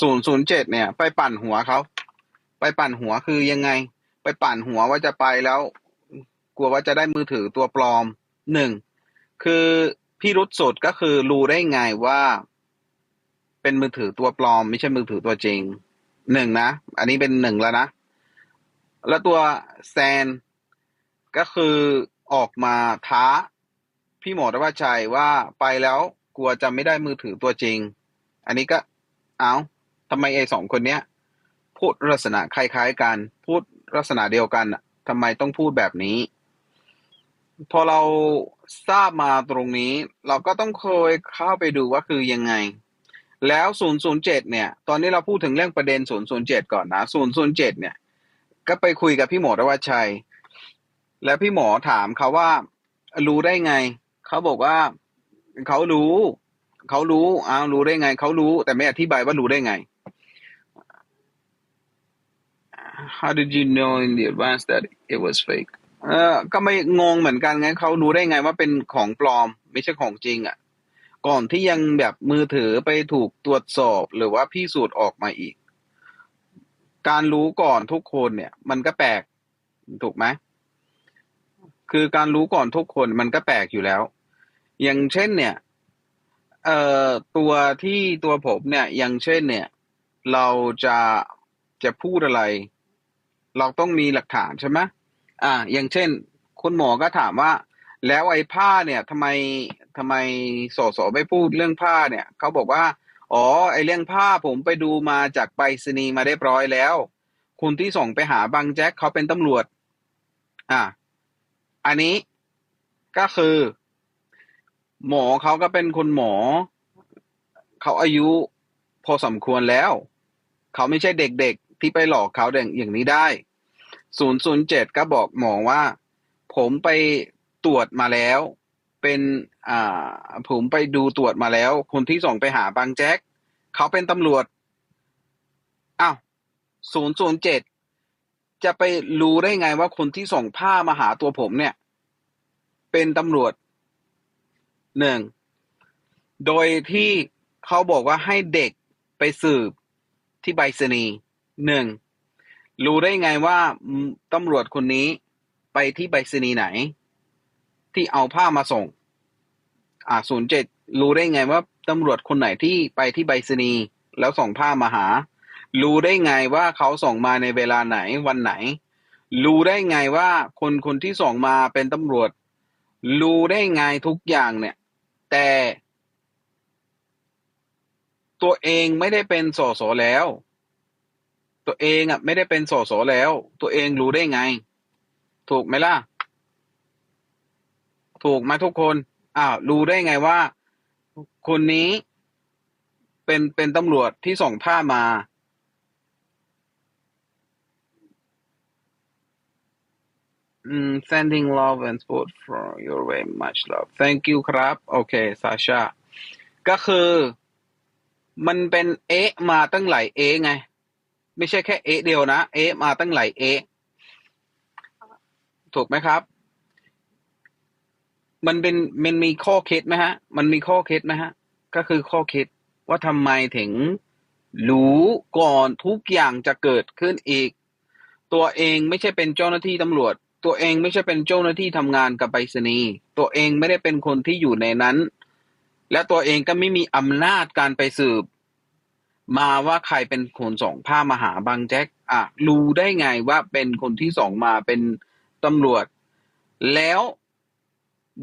ศูนย์ศูนย์เจ็ดเนี่ย ไปปั่นหัวเขาไปปั่นหัวคือยังไง ไปปั่นหัวว่าจะไปแล้ว กลัวว่าจะได้มือถือตัวปลอมหนึ่งคือพี่รุดสุดก็คือรู้ได้ไงว่า เป็นมือถือตัวปลอม ไม่ใช่มือถือตัวจริงหนึ่งนะ อันนี้เป็นหนึ่งแล้วนะ แล้วตัวแซนก็คือออกมาท้า พี่หมอธวัชชัยว่าไปแล้วกลัวจะไม่ได้มือถือตัวจริง อันนี้ก็เอา ทำไมไอ้สองคนเนี้ย พูดลักษณะคล้ายๆกัน พูดลักษณะเดียวกันทำไมต้องพูดแบบนี้ พอเราทราบมาตรงนี้ เราก็ต้องเคยเข้าไปดูว่าคือยังไง แล้ว 007 เนี่ย ตอนนี้เราพูดถึงเรื่องประเด็น 007 ก่อนนะ 007 เนี่ย ก็ไปคุยกับพี่หมอธวัชชัย แล้วพี่หมอถามเขาว่ารู้ได้ไง เขาบอกว่าเขารู้ เขารู้อ้าวรู้ได้ไง เขารู้แต่ไม่อธิบายว่ารู้ได้ไง How did you know in the advance that it was fake เออก็ไม่งงเหมือนกันไงเขารู้ได้ไงว่าเป็นของปลอม ไม่ใช่ของจริงอะ ก่อนที่ยังแบบมือถือไปถูกตรวจสอบหรือว่าพิสูจน์ออกมาอีก การรู้ก่อนทุกคนเนี่ย มันก็แปลกถูกไหมคือการรู้ก่อนทุกคนมันก็แปลกอยู่แล้ว อย่างเช่นเนี่ย เอ่อตัวที่ตัวผมเนี่ย อย่างเช่นเนี่ย เราจะจะพูดอะไร เราต้องมีหลักฐานใช่ไหมอ่า อย่างเช่น คุณหมอก็ถามว่า แล้วไอ้ผ้าเนี่ยทำไมทำไมสสไม่พูดเรื่องผ้าเนี่ยเขาบอกว่า อ๋อ ไอ้เรื่องผ้าผมไปดูมาจากไปรษณีย์มาเรียบร้อยแล้ว คุณที่ส่งไปหาบางแจ็คเขาเป็นตำรวจ อ่า อันนี้ก็คือ หมอเขาก็เป็นคนหมอ เขาอายุพอสมควรแล้ว เขาไม่ใช่เด็กๆที่ไปหลอกเขาอย่างนี้ได้ 007ก็บอกหมอว่า ผมไปตรวจมาแล้ว เป็นอ่าผมไปดูตรวจมาแล้ว คนที่ส่งไปหาบางแจ็คเขาเป็นตำรวจอ้าว007จะไปรู้ได้ไงว่าคนที่ส่งผ้ามาหาตัวผมเนี่ย เป็นตำรวจหนึ่งโดยที่เขาบอกว่าให้เด็กไปสืบที่ไปรษณีหนึ่ง รู้ได้ไงว่าตำรวจคนนี้ไปที่ไปรษณีย์ไหน ที่เอาผ้ามาส่ง อ่าศูนย์เจ็ดรู้ได้ไงว่าตำรวจคนไหนที่ไปที่ไปรษณีย์แล้วส่งผ้ามาหา รู้ได้ไงว่าเขาส่งมาในเวลาไหนวันไหน รู้ได้ไงว่าคนคนที่ส่งมาเป็นตำรวจ รู้ได้ไงทุกอย่างเนี่ย แต่ ตัวเองไม่ได้เป็นสสแล้ว ตัวเองอะ ไม่ได้เป็นสสแล้ว ตัวเองรู้ได้ไง ถูกไหมล่ะ ถูกไหมทุกคนอ้าวรู้ได้ไงว่า คนนี้เป็นเป็นตำรวจที่ส่งผ้ามาอืม sending love and support for your way much love thank you ครับ โอเคซาชาก็คือ มันเป็นเอะมาตั้งหลายเอะไง ไม่ใช่แค่เอเดียวนะเอมาตั้งหลายเอถูกไหมครับ มันเป็นมันมีข้อคิดไหมฮะ มันมีข้อคิดไหมฮะ ก็คือข้อคิดว่าทำไมถึงรู้ก่อนทุกอย่างจะเกิดขึ้นอีก ตัวเองไม่ใช่เป็นเจ้าหน้าที่ตำรวจ ตัวเองไม่ใช่เป็นเจ้าหน้าที่ทำงานกับไปรษณีย์ตัวเองไม่ได้เป็นคนที่อยู่ในนั้น และตัวเองก็ไม่มีอำนาจการไปสืบ มาว่าใครเป็นคนส่งผ้ามาหาบางแจ็คอะรู้ได้ไงว่าเป็นคนที่ส่งมาเป็นตำรวจ แล้ว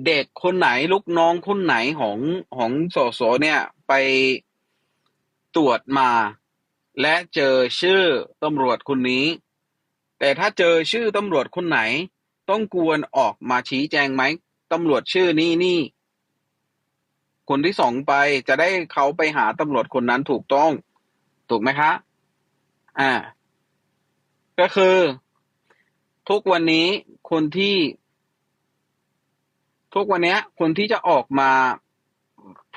เด็กคนไหนลูกน้องคนไหนของของสสเนี่ยไปตรวจมา และเจอชื่อตำรวจคนนี้ แต่ถ้าเจอชื่อตำรวจคนไหน ต้องกวนออกมาชี้แจงไหมตำรวจชื่อนี้นี่คนที่ส่งไปจะได้เขาไปหาตำรวจคนนั้นถูกต้อง ถูกไหมคะอ่า ก็คือ ทุกวันนี้คนที่ ทุกวันนี้คนที่จะออกมา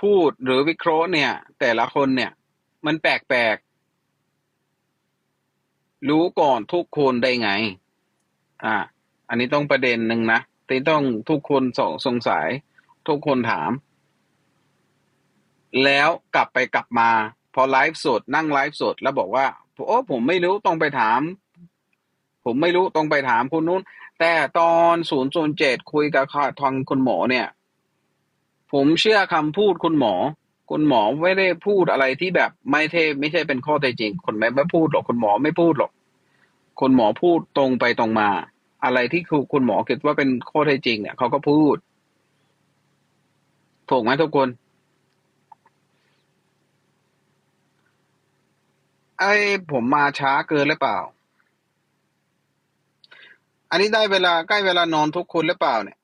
พูดหรือวิเคราะห์เนี่ย แต่ละคนเนี่ย มันแปลกๆ รู้ก่อนทุกคนได้ไง อ่า อันนี้ต้องประเด็นหนึ่งนะที่ต้องทุกคนสงสงสัย ทุกคนถาม แล้วกลับไปกลับมา อไลฟ์สดนั่งไลฟ์สดแล้วบอกว่าโอ้ผมไม่รู้ต้องไปถาม ผมไม่รู้ต้องไปถามคนนู้น แต่ตอนศูนย์ศูนเจ็ดคุยกับทางคุณหมอเนี่ย ผมเชื่อคำพูดคุณหมอ คุณหมอไม่ได้พูดอะไรที่แบบไม่เทไม่ใช่เป็นข้อเท็จจริงคนไม่ไม่พูดหรอกคุณหมอไม่พูดหรอกคุณหมอพูดตรงไปตรงมา อะไรที่คือคุณหมอคิดว่าเป็นข้อเท็จจริงเนี่ยเขาก็พูดถูกไหมทุกคน ไอ้ผมมาช้าเกินหรือเปล่า อันนี้ได้เวลาใกล้เวลานอนทุกคนหรือเปล่าเนี่ย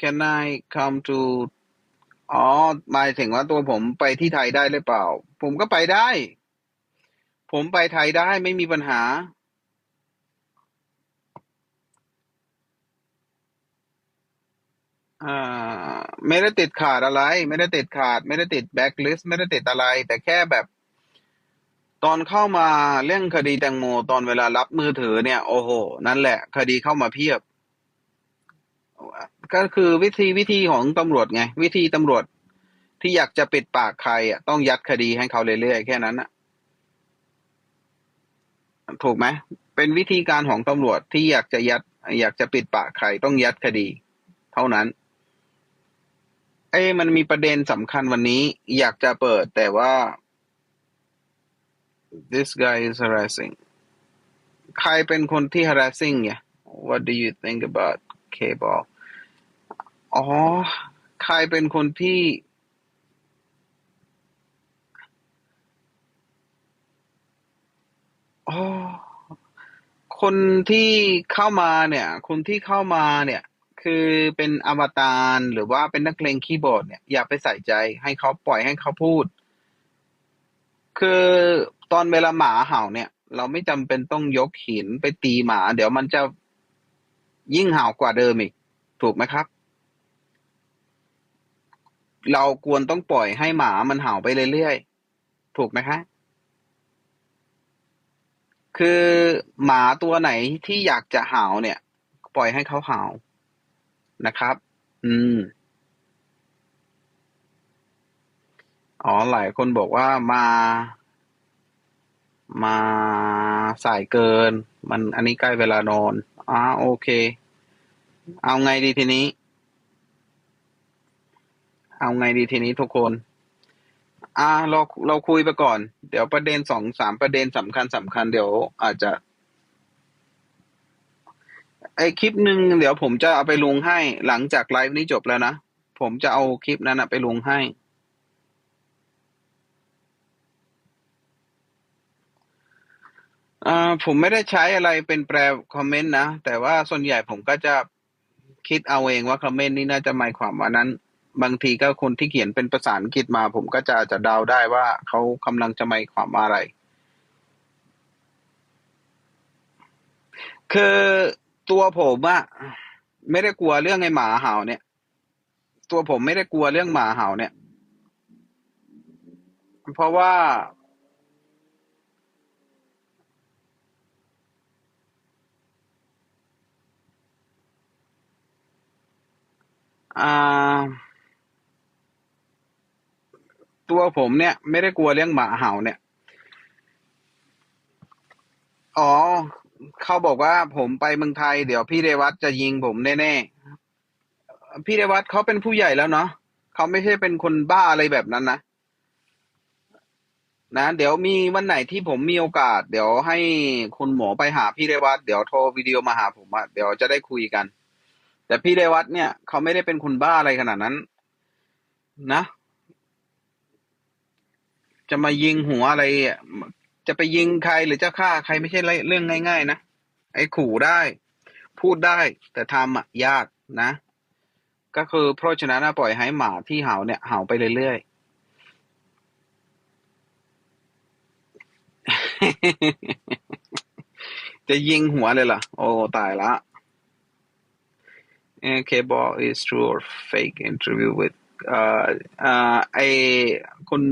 Can I come to อ๋อหมายถึงว่าตัวผมไปที่ไทยได้หรือเปล่า ผมก็ไปได้ ผมไปไทยได้ไม่มีปัญหา อ่า ไม่ได้ติดขาดอะไร ไม่ได้ติดขาด ไม่ได้ติดแบ็คลิสต์ไม่ได้ติดอะไร แต่แค่แบบ ตอนเข้ามาเรื่องคดีแตงโมตอนเวลารับมือถือเนี่ย โอ้โห นั่นแหละ คดีเข้ามาเพียบ ก็คือวิธีวิธีของตำรวจไง วิธีตำรวจที่อยากจะปิดปากใครอะต้องยัดคดีให้เขาเรื่อยๆแค่นั้นอะถูกไหมเป็นวิธีการของตำรวจที่อยากจะยัด อยากจะปิดปากใครต้องยัดคดี เท่านั้น เอ้ยมันมีประเด็นสำคัญวันนี้ อยากจะเปิดแต่ว่า this guy is harassing ใครเป็นคนที่ harassing เนี่ย what do you think about cable อ๋อ ใครเป็นคนที่ อ๋อ คนที่เข้ามาเนี่ย คนที่เข้ามาเนี่ย คือเป็นอวตารหรือว่าเป็นนักเลงคีย์บอร์ดเนี่ยอย่าไปใส่ใจให้เขาปล่อยให้เขาพูด คือตอนเวลาหมาเห่าเนี่ย เราไม่จำเป็นต้องยกหินไปตีหมา เดี๋ยวมันจะยิ่งเห่ากว่าเดิมอีก ถูกไหมครับ เราควรต้องปล่อยให้หมามันเห่าไปเรื่อยๆถูกไหมคะคือหมาตัวไหนที่อยากจะเห่าเนี่ย ปล่อยให้เขาเห่า นะครับ อืม อ๋อ หลายคนบอกว่ามา มาสายเกิน มันอันนี้ใกล้เวลานอนอ่าโอเค เอาไงดีทีนี้ เอาไงดีทีนี้ทุกคน อ่าเราเราคุยไปก่อน เดี๋ยวประเด็นสองสามประเด็นสำคัญสำคัญเดี๋ยวอาจจะ ไอคลิปหนึ่งเดี๋ยวผมจะเอาไปลงให้หลังจากไลฟ์นี้จบแล้วนะ ผมจะเอาคลิปนั้นนะไปลงให้ อ่าผมไม่ได้ใช้อะไรเป็นแปลคอมเมนต์นะ แต่ว่าส่วนใหญ่ผมก็จะคิดเอาเองว่าคอมเมนต์นี้น่าจะหมายความว่านั้น บางทีก็คนที่เขียนเป็นภาษาอังกฤษมา ผมก็จะจะเดาได้ว่าเขากำลังจะหมายความอะไร คือ ตัวผมอะไม่ได้กลัวเรื่องไอ้หมาเห่าเนี่ย ตัวผมไม่ได้กลัวเรื่องหมาเห่าเนี่ย เพราะว่า อ่า ตัวผมเนี่ย ไม่ได้กลัวเรื่องหมาเห่าเนี่ย อ๋อ เขาบอกว่าผมไปเมืองไทย เดี๋ยวพี่เรวัตจะยิงผมแน่ๆ พี่เรวัตเขาเป็นผู้ใหญ่แล้วเนาะเขาไม่ใช่เป็นคนบ้าอะไรแบบนั้นนะนะเดี๋ยวมีวันไหนที่ผมมีโอกาส เดี๋ยวให้คุณหมอไปหาพี่เรวัตเดี๋ยวโทรวิดีโอมาหาผมอะเดี๋ยวจะได้คุยกัน แต่พี่เรวัตเนี่ยเขาไม่ได้เป็นคนบ้าอะไรขนาดนั้น นะ จะมายิงหัวอะไรอะ จะไปยิงใครหรือจะฆ่าใครไม่ใช่เรื่องง่าย ๆ นะไอ้ขู่ได้ พูดได้แต่ทำอะยากนะ ก็คือเพราะฉะนั้นปล่อยให้หมาที่เห่าเนี่ยเห่าไปเรื่อยๆ จะยิงหัวเลยล่ะ โอ้ ตายละ K-ball is true or fake interview with เอ่อเอ่อไอคุณ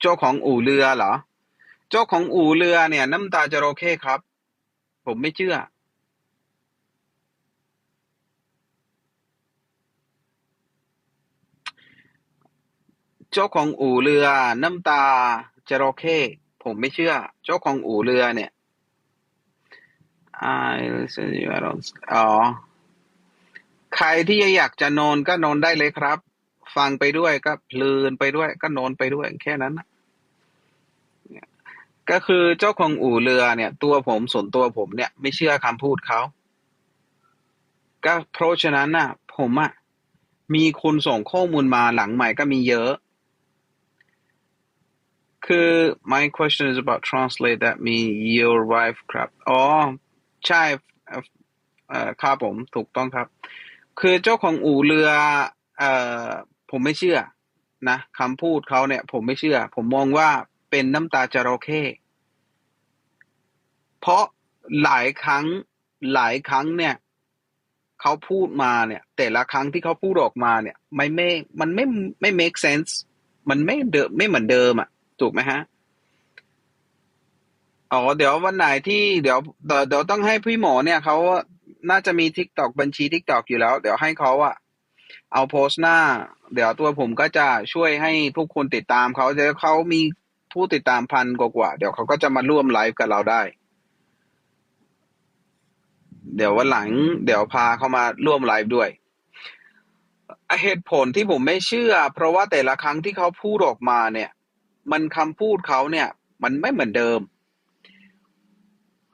เจ้าของอู่เรือเหรอ เจ้าของอู่เรือเนี่ย น้ำตาจระเข้ครับ ผมไม่เชื่อเจ้าของอู่เรือ น้ำตาจระเข้ผมไม่เชื่อ เจ้าของอู่เรือเนี่ย I listen you I don't อ๋อ ใครที่อยากจะนอนก็นอนได้เลยครับ ฟังไปด้วยก็เพลินไปด้วย ก็นอนไปด้วยแค่นั้นนะ ก็คือเจ้าของอู่เรือเนี่ย ตัวผมส่วนตัวผมเนี่ย ไม่เชื่อคำพูดเขา ก็เพราะฉะนั้นน่ะ ผมอะมีคนส่งข้อมูลมาหลังใหม่ก็มีเยอะ คือ my question is about translate that me your wife ครับ อ๋อ ใช่ครับผมถูกต้องครับ คือเจ้าของอู่เรือเอ่อผมไม่เชื่อนะคำพูดเขาเนี่ย ผมไม่เชื่อ ผมมองว่า เป็นน้ำตาจระเข้เพราะหลายครั้งหลายครั้งเนี่ยเขาพูดมาเนี่ย แต่ละครั้งที่เขาพูดออกมาเนี่ยไม่ไม่มันไม่ไม่ make sense มันไม่เดิมไม่เหมือนเดิมอะ ถูกไหมฮะอ๋อเดี๋ยววันไหนที่เดี๋ยวเดี๋ยวเดี๋ยวต้องให้พี่หมอเนี่ยเขาน่าจะมีทิกตอกบัญชีทิกตอกอยู่แล้ว เดี๋ยวให้เขาอะเอาโพสต์หน้า เดี๋ยวตัวผมก็จะช่วยให้ทุกคนติดตามเขาเดี๋ยวเขามี ผู้ติดตามพันกว่าเดี๋ยวเขาก็จะมาร่วมไลฟ์กับเราได้ เดี๋ยววันหลัง เดี๋ยวพาเขามาร่วมไลฟ์ด้วยเหตุผลที่ผมไม่เชื่อ เพราะว่าแต่ละครั้งที่เขาพูดออกมาเนี่ย มันคำพูดเขาเนี่ย มันไม่เหมือนเดิม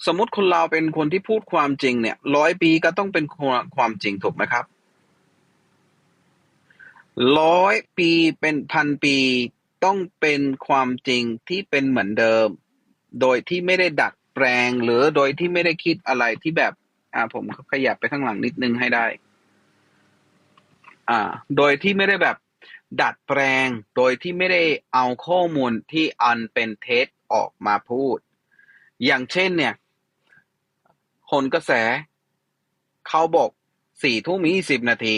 สมมติคนเราเป็นคนที่พูดความจริงเนี่ยร้อยปีก็ต้องเป็นความจริงถูกไหมครับร้อยปีเป็นพันปี ต้องเป็นความจริงที่เป็นเหมือนเดิม โดยที่ไม่ได้ดัดแปลง หรือโดยที่ไม่ได้คิดอะไรที่แบบ อ่า ผมขยับไปข้างหลังนิดนึงให้ได้ อ่า โดยที่ไม่ได้แบบ ดัดแปลง โดยที่ไม่ได้เอาข้อมูลที่อันเป็นเท็จออกมาพูด อย่างเช่นเนี่ยผลกระแส เขาบอกสี่ทุ่มยี่สิบนาที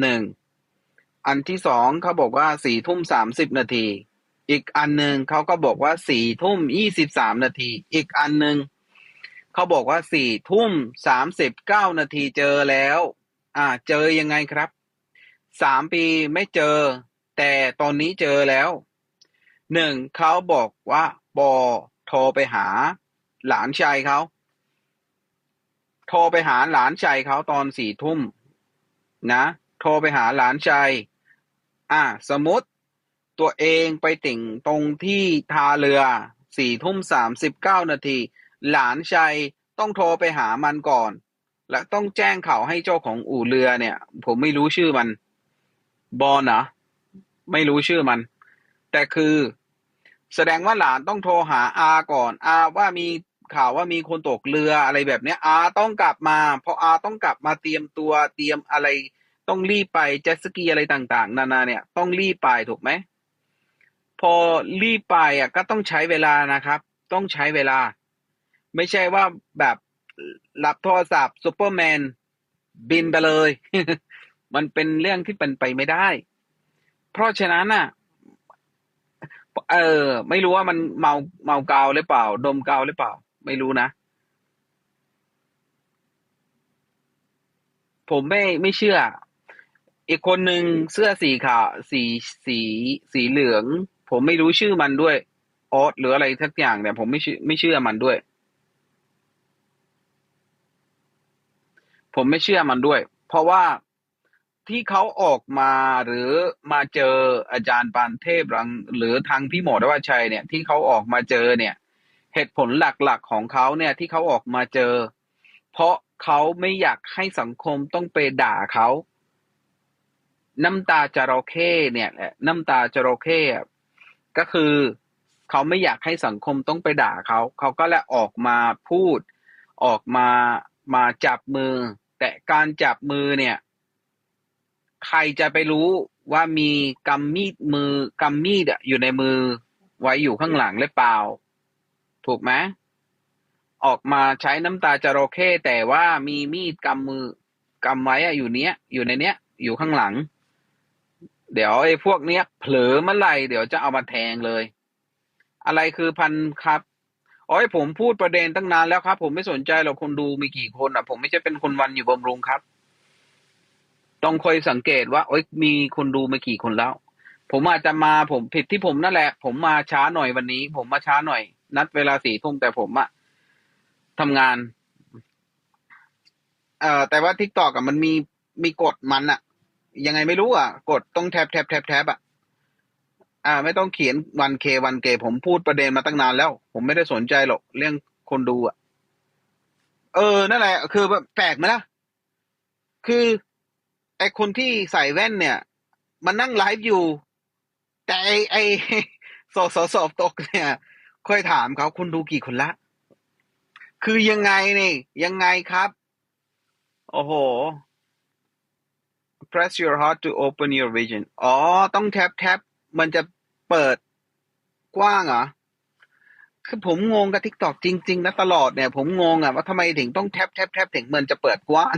หนึ่ง อันที่สองเขาบอกว่าสี่ทุ่มสามสิบนาที อีกอันหนึ่งเขาก็บอกว่าสี่ทุ่มยี่สิบสามนาที อีกอันหนึ่งเขาบอกว่าสี่ทุ่มสามสิบเก้านาทีเจอแล้ว อ่า เจอยังไงครับสามปีไม่เจอ แต่ตอนนี้เจอแล้วหนึ่งเขาบอกว่าบอโทรไปหา หลานชายเขาโทรไปหาหลานชายเขาตอนสี่ทุ่มนะ โทรไปหาหลานชาย อ่า สมมติตัวเองไปติ่งตรงที่ท่าเรือสี่ทุ่มสามสิบเก้านาที หลานชายต้องโทรไปหามันก่อน และต้องแจ้งข่าวให้เจ้าของอู่เรือเนี่ย ผมไม่รู้ชื่อมัน บอลนะไม่รู้ชื่อมัน แต่คือ แสดงว่าหลานต้องโทรหาอาก่อน อาว่ามีข่าวว่ามีคนตกเรืออะไรแบบเนี้ยอาต้องกลับมาเพราะอาต้องกลับมาเตรียมตัวเตรียมอะไร ต้องรีบไปเจ็ตสกีอะไรต่างๆ นานาเนี่ยต้องรีบไปถูกไหม พอรีบไปอะก็ต้องใช้เวลานะครับ ต้องใช้เวลา ไม่ใช่ว่าแบบรับโทรศัพท์ซูเปอร์แมนบินไปเลย มันเป็นเรื่องที่เป็นไปไม่ได้ เพราะฉะนั้นน่ะ เออ ไม่รู้ว่ามันเมาเมาเกาหรือเปล่า ดมเกาหรือเปล่า ไม่รู้นะผมไม่ไม่เชื่อ อีกคนหนึ่งเสื้อสีขาวสีสีสีเหลือง ผมไม่รู้ชื่อมันด้วยออสหรืออะไรทักอย่างเนี่ยผมไม่ชื่อไม่เชื่อมันด้วย ผมไม่เชื่อมันด้วย เพราะว่าที่เขาออกมาหรือมาเจออาจารย์ปานเทพรังหรือทางพี่หมอดวชัยเนี่ย ที่เขาออกมาเจอเนี่ย เหตุผลหลักๆของเขาเนี่ย ที่เขาออกมาเจอ เพราะเขาไม่อยากให้สังคมต้องไปด่าเขา น้ำตาจระเข้เนี่ยแหละน้ำตาจระเข้ก็คือเขาไม่อยากให้สังคมต้องไปด่าเขา เขาก็เลยออกมาพูด ออกมามาจับมือ แต่การจับมือเนี่ย ใครจะไปรู้ว่ามีกำมีดมือกำมีดอยู่ในมือ ไว้อยู่ข้างหลังหรือเปล่า ถูกไหมออกมาใช้น้ำตาจระเข้แต่ว่ามีมีดกำมือกำไว้อะอยู่เนี้ย อยู่ในเนี้ย อยู่ข้างหลัง เดี๋ยวไอ้พวกเนี้ยเผลอเมื่อไหร่เดี๋ยวจะเอามาแทงเลย อะไรคือพันครับโอ้ยผมพูดประเด็นตั้งนานแล้วครับ ผมไม่สนใจหรอกคนดูมีกี่คนอะ ผมไม่ใช่เป็นคนวันอยู่บำรุงครับ ต้องคอยสังเกตว่าโอ้ยมีคนดูมากี่คนแล้ว ผมอาจจะมาผมผิดที่ผมนั่นแหละ ผมมาช้าหน่อยวันนี้ ผมมาช้าหน่อย นัดเวลาสี่ทุ่มแต่ผมอะทำงาน เอ่อแต่ว่าทิกตอกอะมันมีมีกฎมันอะ ยังไงไม่รู้อะ กดต้องแท็บแท็บแท็บแท็บอะอ่า ไม่ต้องเขียนวันเควันเกผมพูดประเด็นมาตั้งนานแล้ว ผมไม่ได้สนใจหรอกเรื่องคนดูอะ เออ นั่นแหละ คือแบบแปลกไหมล่ะ คือไอคนที่ใส่แว่นเนี่ย มันนั่งไลฟ์อยู่ แต่ไอไอสอบสอบสอบตกเนี่ยค่อยถามเขาคุณดูกี่คนละ คือยังไงนี่ ยังไงครับ โอ้โห press your heart to open your vision อ๋อ ต้องแท็บแท็บมันจะเปิดกว้างเหรอ คือผมงงกับ TikTok จริงๆนะตลอดเนี่ย ผมงงอะว่าทำไมถึงต้องแท็บแท็บแท็บถึงมันจะเปิดกว้าง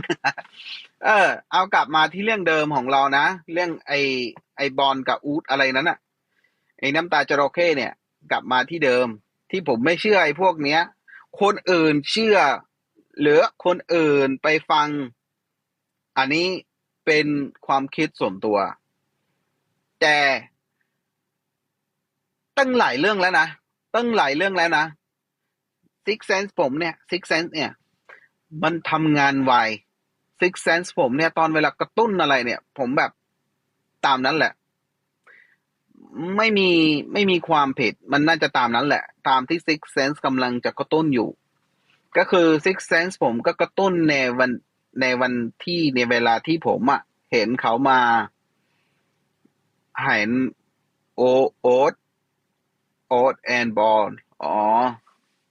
เออ เอากลับมาที่เรื่องเดิมของเรานะ เรื่องไอไอบอลกับอูดอะไรนั้นอะไอ้น้ำตาจระเข้เนี่ย กลับมาที่เดิม ที่ผมไม่เชื่อไอ้พวกเนี้ย คนอื่นเชื่อ หรือคนอื่นไปฟัง อันนี้ เป็นความคิดส่วนตัว แต่ตั้งหลายเรื่องแล้วนะตั้งหลายเรื่องแล้วนะ Six Sense ผมเนี่ย Six Sense เนี่ย มันทำงานไว Six Sense ผมเนี่ย ตอนเวลากระตุ้นอะไรเนี่ย ผมแบบตามนั้นแหละ ไม่มีไม่มีความผิด มันน่าจะตามนั้นแหละ ตามที่ Six Sense กำลังจะกระตุ้นอยู่ ก็คือ Six Sense ผมก็กระตุ้นในวัน ในวันที่ในเวลาที่ผมอะเห็นเขามาเห็นโอโอ๊ตโอ๊ตแอนบอลอ๋อ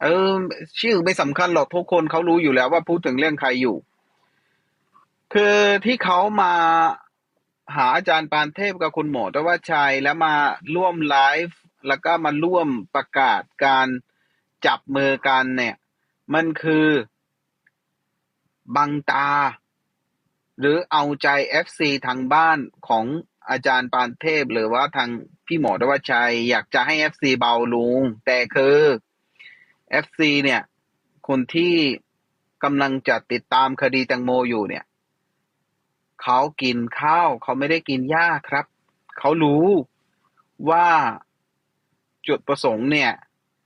เออ ชื่อไม่สำคัญหรอกทุกคนเขารู้อยู่แล้วว่าพูดถึงเรื่องใครอยู่ คือที่เขามาหาอาจารย์ปานเทพกับคุณหมอตว่าชัยแล้วมาร่วมไลฟ์แล้วก็มาร่วมประกาศการจับมือกันเนี่ย มันคือ บังตา หรือเอาใจ FC ทางบ้านของอาจารย์ปานเทพ หรือว่าทางพี่หมอตว่าชัย อยากจะให้ FC เบาลงแต่คือ FC เนี่ย คนที่กำลังจะติดตามคดีแตงโมอยู่เนี่ยเขากินข้าวเขาไม่ได้กินหญ้าครับ เขารู้ว่าจุดประสงค์เนี่ย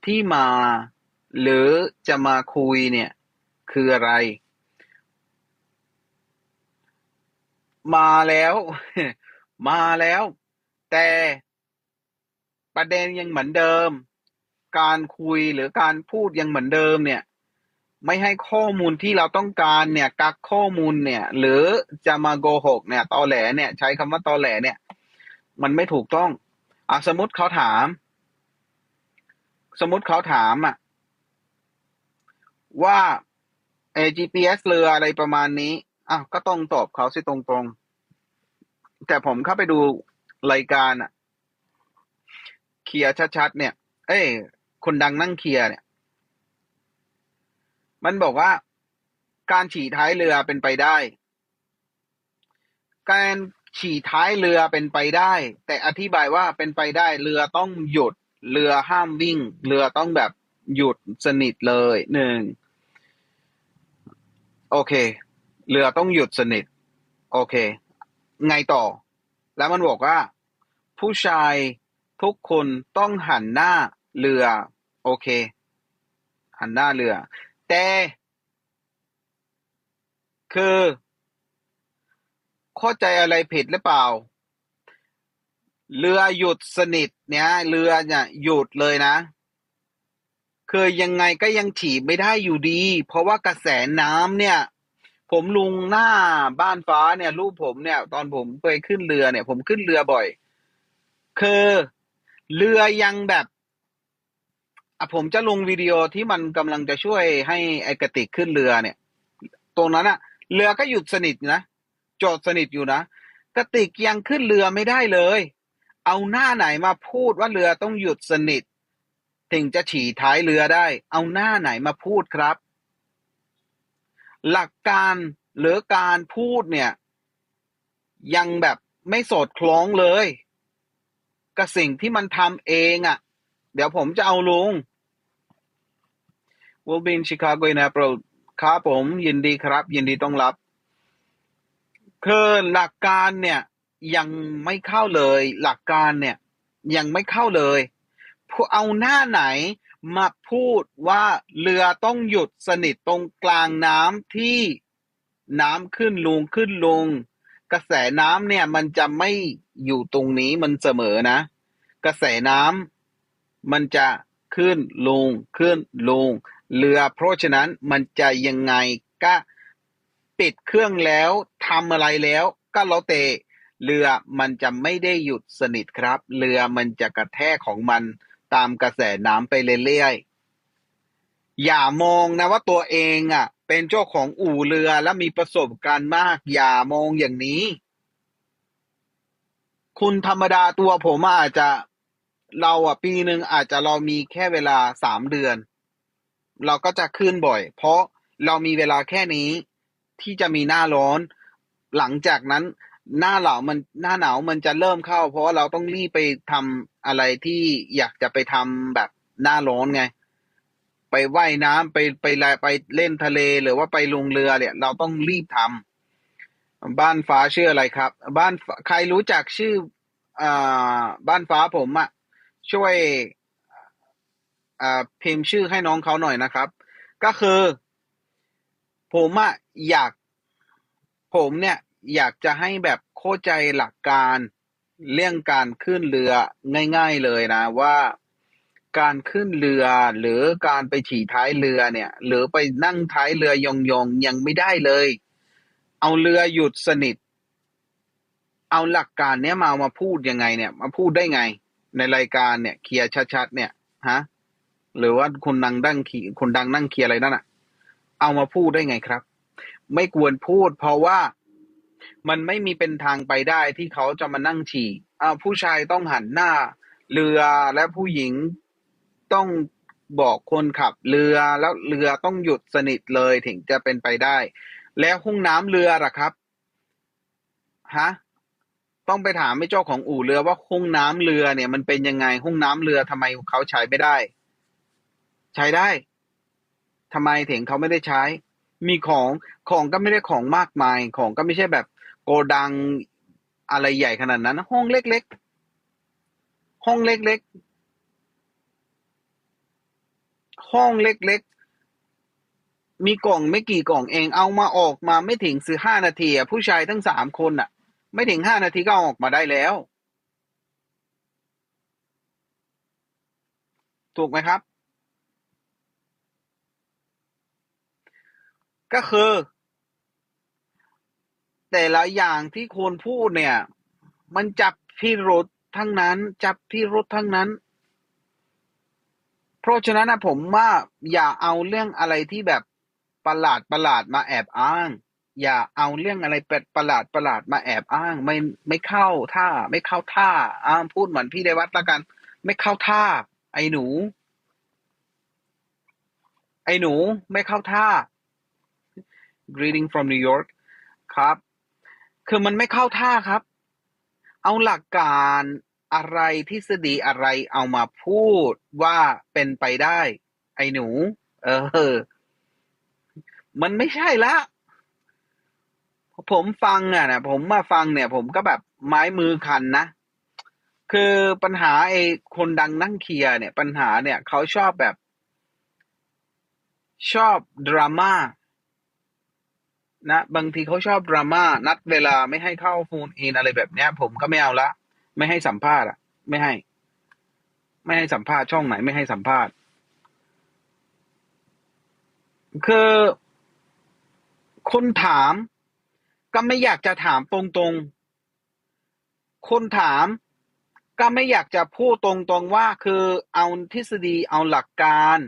ที่มาหรือจะมาคุยเนี่ยคืออะไร มาแล้ว มาแล้ว แต่ประเด็นยังเหมือนเดิม การคุยหรือการพูดยังเหมือนเดิมเนี่ย ไม่ให้ข้อมูลที่เราต้องการเนี่ย กักข้อมูลเนี่ย หรือจะมาโกหกเนี่ยตอแหลเนี่ย ใช้คำว่าตอแหลเนี่ย มันไม่ถูกต้องอะสมมติเขาถาม สมมติเขาถามอะว่าเอ GPS เรืออะไรประมาณนี้ อะก็ต้องตอบเขาสิตรงๆ แต่ผมเข้าไปดูรายการอะเคลียร์ชัดๆเนี่ย เอ้ยคนดังนั่งเคลียร์เนี่ย มันบอกว่าการฉี่ท้ายเรือเป็นไปได้ การฉี่ท้ายเรือเป็นไปได้ แต่อธิบายว่าเป็นไปได้ เรือต้องหยุด เรือห้ามวิ่ง เรือต้องแบบหยุดสนิทเลยหนึ่ง โอเค เรือต้องหยุดสนิท โอเค ไงต่อ แล้วมันบอกว่า ผู้ชายทุกคนต้องหันหน้าเรือ โอเค หันหน้าเรือ แต่ คือเข้าใจอะไรผิดหรือเปล่า เรือหยุดสนิท เนี่ยเรือเนี่ยหยุดเลยนะคือยังไงก็ยังฉีบไม่ได้อยู่ดี เพราะว่ากระแสน้ำเนี่ย ผมลุงหน้าบ้านฟ้าเนี่ยรูปผมเนี่ย ตอนผมไปขึ้นเรือเนี่ย ผมขึ้นเรือบ่อย คือเรือยังแบบอะผมจะลงวิดีโอที่มันกำลังจะช่วยให้ไอกระติกขึ้นเรือเนี่ย ตรงนั้นอะเรือก็หยุดสนิทนะจอดสนิทอยู่นะกระติกยังขึ้นเรือไม่ได้เลย เอาหน้าไหนมาพูดว่าเรือต้องหยุดสนิท ถึงจะฉี่ท้ายเรือได้ เอาหน้าไหนมาพูดครับ หลักการหรือการพูดเนี่ย ยังแบบไม่สอดคล้องเลย กับสิ่งที่มันทำเองอะ่ะ เดี๋ยวผมจะเอาลุง Will be in Chicago in April ครับผม ยินดีครับ ยินดีต้องรับ คือหลักการเนี่ย ยังไม่เข้าเลย หลักการเนี่ย ยังไม่เข้าเลยพวกเอาหน้าไหน มาพูดว่าเรือต้องหยุดสนิทตรงกลางน้ำที่น้ำขึ้นลงขึ้นลง กระแสน้ำเนี่ย มันจะไม่อยู่ตรงนี้มันเสมอนะ กระแสน้ำมันจะขึ้นลงขึ้นลง เรือเพราะฉะนั้นมันจะยังไงก็ปิดเครื่องแล้วทำอะไรแล้วก็แล้วแต่เรือมันจะไม่ได้หยุดสนิทครับ เรือมันจะกระแทกของมัน ตามกระแสน้ำไปเรื่อยๆ อย่ามองนะว่าตัวเองอะ เป็นเจ้าของอู่เรือและมีประสบการณ์มาก อย่ามองอย่างนี้ คุณธรรมดาตัวผมอาจจะเราอะปีหนึ่งอาจจะเรามีแค่เวลาสามเดือน เราก็จะขึ้นบ่อย เพราะเรามีเวลาแค่นี้ที่จะมีหน้าร้อน หลังจากนั้น หน้าหนาวมันหน้าหนาวมันจะเริ่มเข้า เพราะว่าเราต้องรีบไปทำอะไรที่อยากจะไปทำแบบหน้าร้อนไง ไปไว่ายน้ำไปไปไปไปเล่นทะเลหรือว่าไปลงเรือเนี่ย เราต้องรีบทำบ้านฟ้าชื่ออะไรครับ บ้านใครรู้จักชื่ออ่าบ้านฟ้าผมอะช่วยอ่าพิมพ์ชื่อให้น้องเขาหน่อยนะครับ ก็คือ ผมอะอยาก ผมเนี่ย อยากจะให้แบบเข้าใจหลักการเรื่องการขึ้นเรือง่ายๆเลยนะ ว่าการขึ้นเรือหรือการไปฉี่ท้ายเรือเนี่ย หรือไปนั่งท้ายเรือยองๆยังไม่ได้เลย เอาเรือหยุดสนิท เอาหลักการเนี้ยมาเอามาพูดยังไงเนี่ย มาพูดได้ไง ในรายการเนี่ยเคลียร์ชัดๆเนี่ยฮะหรือว่าคนดังดั้งขี่คนดังนั่งเคลียร์อะไรนั่นอะเอามาพูดได้ไงครับ ไม่ควรพูดเพราะว่า มันไม่มีเป็นทางไปได้ที่เขาจะมานั่งฉี่อ่าผู้ชายต้องหันหน้า เรือและผู้หญิงต้องบอกคนขับเรือแล้วเรือต้องหยุดสนิทเลยถึงจะเป็นไปได้ แล้วห้องน้ำเรือล่ะครับฮะต้องไปถามไม่เจ้าของอู่เรือว่าห้องน้ำเรือเนี่ย มันเป็นยังไงห้องน้ำเรือทำไมเขาใช้ไม่ได้ ใช้ได้ทำไมถึงเขาไม่ได้ใช้ มีของของก็ไม่ได้ของมากมาย ของก็ไม่ใช่แบบ ดังอะไรใหญ่ขนาดนั้น ห้องเล็กๆ ห้องเล็กๆ ห้องเล็กๆ มีกล่องไม่กี่กล่องเอง เอามาออกมาไม่ถึงสิห้านาทีอะผู้ชายทั้งสามคนอะไม่ถึงห้านาทีก็ออกมาได้แล้ว ถูกไหมครับ ก็คือ แต่ละอย่างที่คนพูดเนี่ย มันจับพิรุษทั้งนั้น จับพิรุษทั้งนั้น เพราะฉะนั้นนะผมว่าอย่าเอาเรื่องอะไรที่แบบประหลาดประหลาดมาแอบอ้าง อย่าเอาเรื่องอะไรแปลกประหลาดประหลาดมาแอบอ้าง ไม่ไม่เข้าท่า ไม่เข้าท่าอ้างพูดเหมือนพี่เดวัตละกัน ไม่เข้าท่า ไอ้หนู ไอ้หนู ไม่เข้าท่า greeting from New York ครับ คือมันไม่เข้าท่าครับ เอาหลักการอะไรทฤษฎีอะไรเอามาพูดว่าเป็นไปได้ ไอ้หนู เออ มันไม่ใช่ละ ผมฟังอะนะผมมาฟังเนี่ย ผมก็แบบไม้มือคันนะ คือปัญหาไอ้คนดังนั่งเคลียร์เนี่ย ปัญหาเนี่ยเขาชอบแบบ ชอบดราม่า นะบางทีเขาชอบดราม่านัดเวลาไม่ให้เข้าโฟนอินอะไรแบบเนี้ย ผมก็ไม่เอาละ ไม่ให้สัมภาษณ์อะไม่ให้ ไม่ให้สัมภาษณ์ช่องไหนไม่ให้สัมภาษณ์ คือคนถามก็ไม่อยากจะถามตรงๆ คนถามก็ไม่อยากจะพูดตรงๆว่าคือเอาทฤษฎีเอาหลักการ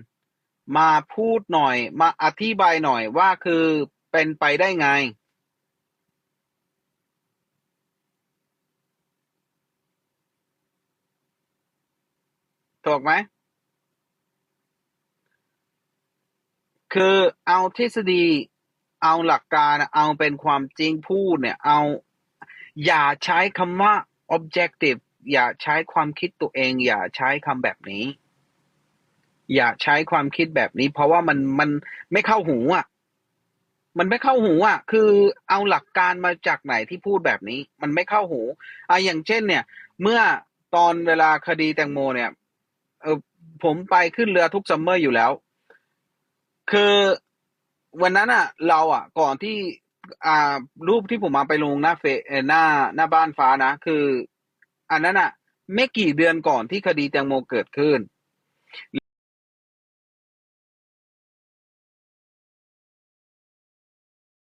มาพูดหน่อย มาอธิบายหน่อยว่าคือ เป็นไปได้ไงถูกไหม คือเอาทฤษฎี เอาหลักการ เอาเป็นความจริงพูดเนี่ย เอา อย่าใช้คำว่า objective อย่าใช้ความคิดตัวเอง อย่าใช้คำแบบนี้ อย่าใช้ความคิดแบบนี้ เพราะว่ามันมันไม่เข้าหูอะ มันไม่เข้าหูอะ คือเอาหลักการมาจากไหนที่พูดแบบนี้ มันไม่เข้าหูอะอย่างเช่น เนี่ย เมื่อตอนเวลาคดีแตงโมเนี่ย เออผมไปขึ้นเรือทุกซัมเมอร์อยู่แล้ว คือวันนั้นอะ เราอะ ก่อนที่ อ่า รูปที่ผมมาไปลงหน้าเฟซเอ่อหน้าหน้าบ้านฟ้านะ คือ อันนั้นอะ ไม่กี่เดือนก่อนที่คดีแตงโมเกิดขึ้น